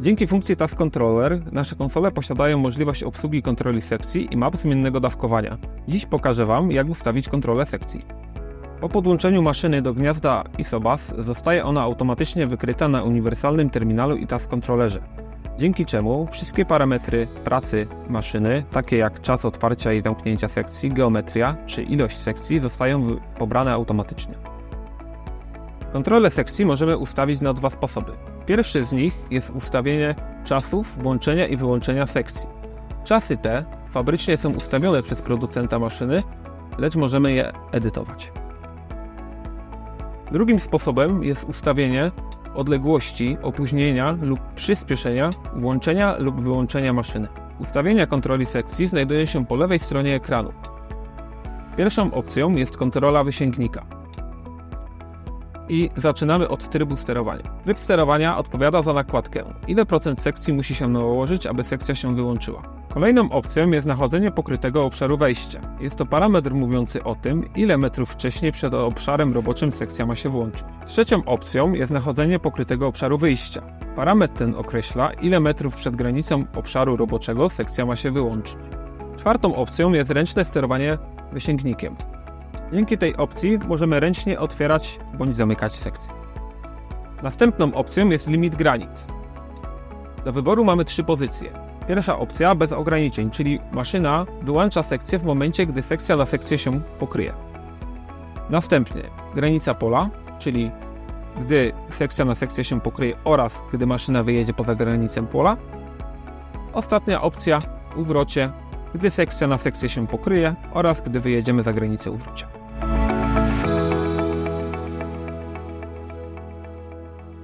Dzięki funkcji Task Controller nasze konsole posiadają możliwość obsługi kontroli sekcji i map zmiennego dawkowania. Dziś pokażę Wam, jak ustawić kontrolę sekcji. Po podłączeniu maszyny do gniazda ISOBUS zostaje ona automatycznie wykryta na uniwersalnym terminalu i Task Controllerze. Dzięki czemu wszystkie parametry pracy maszyny, takie jak czas otwarcia i zamknięcia sekcji, geometria czy ilość sekcji, zostają pobrane automatycznie. Kontrolę sekcji możemy ustawić na dwa sposoby. Pierwszy z nich jest ustawienie czasów włączenia i wyłączenia sekcji. Czasy te fabrycznie są ustawione przez producenta maszyny, lecz możemy je edytować. Drugim sposobem jest ustawienie odległości, opóźnienia lub przyspieszenia włączenia lub wyłączenia maszyny. Ustawienia kontroli sekcji znajdują się po lewej stronie ekranu. Pierwszą opcją jest kontrola wysięgnika. I zaczynamy od trybu sterowania. Tryb sterowania odpowiada za nakładkę, ile procent sekcji musi się nałożyć, aby sekcja się wyłączyła. Kolejną opcją jest nachodzenie pokrytego obszaru wejścia. Jest to parametr mówiący o tym, ile metrów wcześniej przed obszarem roboczym sekcja ma się włączyć. Trzecią opcją jest nachodzenie pokrytego obszaru wyjścia. Parametr ten określa, ile metrów przed granicą obszaru roboczego sekcja ma się wyłączyć. Czwartą opcją jest ręczne sterowanie wysięgnikiem. Dzięki tej opcji możemy ręcznie otwierać bądź zamykać sekcję. Następną opcją jest limit granic. Do wyboru mamy trzy pozycje. Pierwsza opcja bez ograniczeń, czyli maszyna wyłącza sekcję w momencie, gdy sekcja na sekcję się pokryje. Następnie granica pola, czyli gdy sekcja na sekcję się pokryje oraz gdy maszyna wyjedzie poza granicę pola. Ostatnia opcja uwrocie, gdy sekcja na sekcję się pokryje oraz gdy wyjedziemy za granicę uwrocia.